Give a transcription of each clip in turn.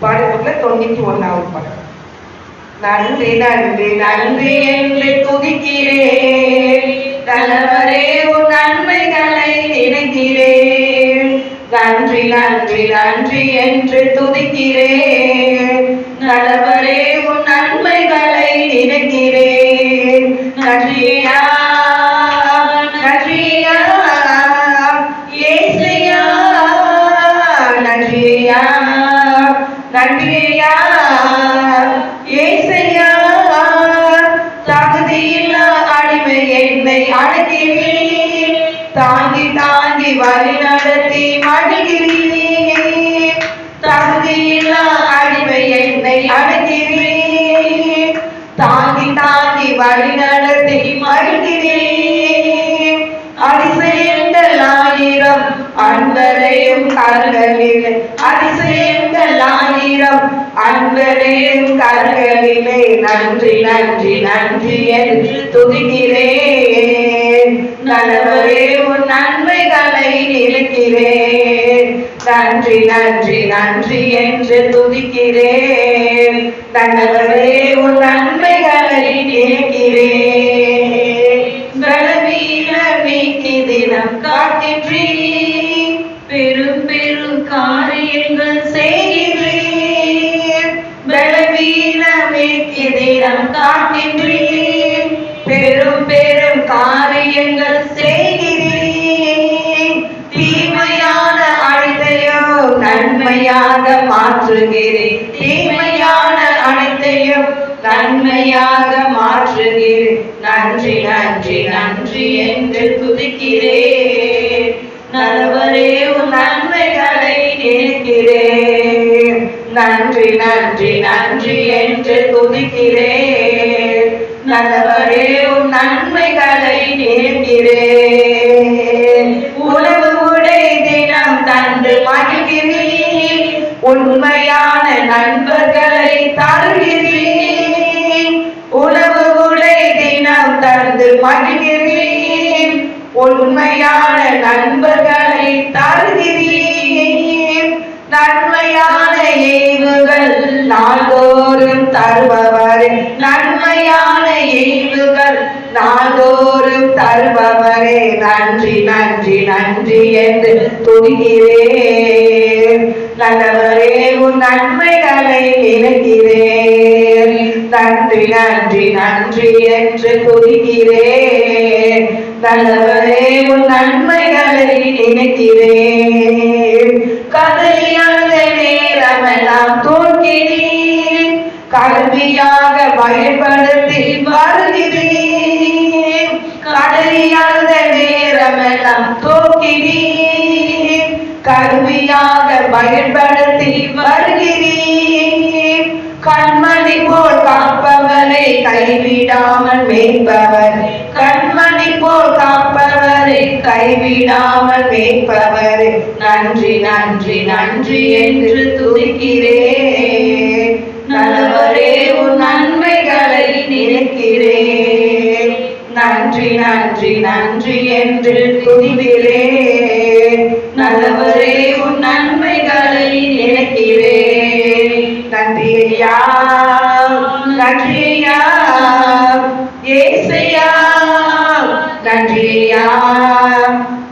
பாடத்துல தொண்ணூத்தி ஒன்னாவது பாடம் நன்றி நன்றி நன்றி என்று துதிக்கிறேன் தலைவரே உன் நன்மைகளை நினைக்கிறேன். நன்றி நன்றி நன்றி என்று துதிக்கிறேன். நன்றியா ஏசையா தகுதியில்லா அடிமை என்னை அழைக்கிறேன் தாங்கி தாங்கி வழி நடத்தி மகிழ்கிறேன் தகுதியில்லா அடிமை என்னை அழைக்கிறேன் தாங்கி தாங்கி வழி நடத்தி மகிழ்கிறேன் அதிசயங்கள் ஆயிரம் அன்பரையும் கண்களில் அதிசயங்கள் ஆயிரம் அன்பரையும் கண்களிலே நன்றி நன்றி நன்றி என்று துதிக்கிறேன். நல்லவரே உன் நன்மைகளை நிறுக்கிறேன் நன்றி நன்றி நன்றி என்று துதிக்கிறேன். நல்லவரே உன் நன்மைகளை நிறுக்கிறேன் பலவீன நீக்கி தினம் காட்டின்றி பெரும் பெரும் காரியங்கள் செய்ய மாற்றுகிறேன். தீமையான அனைத்தையும் நன்மையாக மாற்றுகிறேன். நன்றி நன்றி நன்றி என்று துதிக்கிறேன். நல்லவரே உன் நன்மைகளை நினைக்கிறேன். நன்றி நன்றி நன்றி என்று துதிக்கிறேன். நல்லவரே உன் நன்மைகளை நினை உண்மையான நண்பர்களை தருகிறேன். உணவு உடை தினம் தந்து மகிழ்கிறேன். உண்மையான நண்பர்களை தருகிறேன். நன்மையான ஏவுகள் நாள்தோறும் தருபவரே. நன்மையான ஏவுகள் நாள்தோறும் தருபவரே. நன்றி நன்றி நன்றி என்று துணிகிறேன் நல்லவரே உன் நன்மைகளை நினைக்கிறேன் நன்றி நன்றி நன்றி என்று துதிக்கிறேன் நல்லவரே உன் நன்மைகளை நினைக்கிறேன் கதையான நேரமெல்லாம் தோற்கிறேன் கல்வியாக பயன்படுத்தி வருகிறேன். கடையாத நேரமெல்லாம் தோற்கிறேன் கருவியாக பயன்படுத்தி வருகிறேன். கண்மணி போல் காப்பவரை கைவிடாமல் மேய்ப்பவர். கண்மணி போல் காப்பவரை கைவிடாமல் மேய்ப்பவர். நன்றி நன்றி நன்றி என்று துதிக்கிறேன். நல்லவரே உன் நன்மைகளை நினைக்கிறேன். நன்றி நன்றி நன்றி என்று துதிக்கிறேன். நல்லவரே உன் நன்மைகளை நினைக்கிறேன். நன்றியா நன்றியா ஏசையா? நன்றியா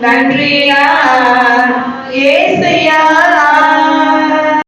நன்றியா? ஏசையா?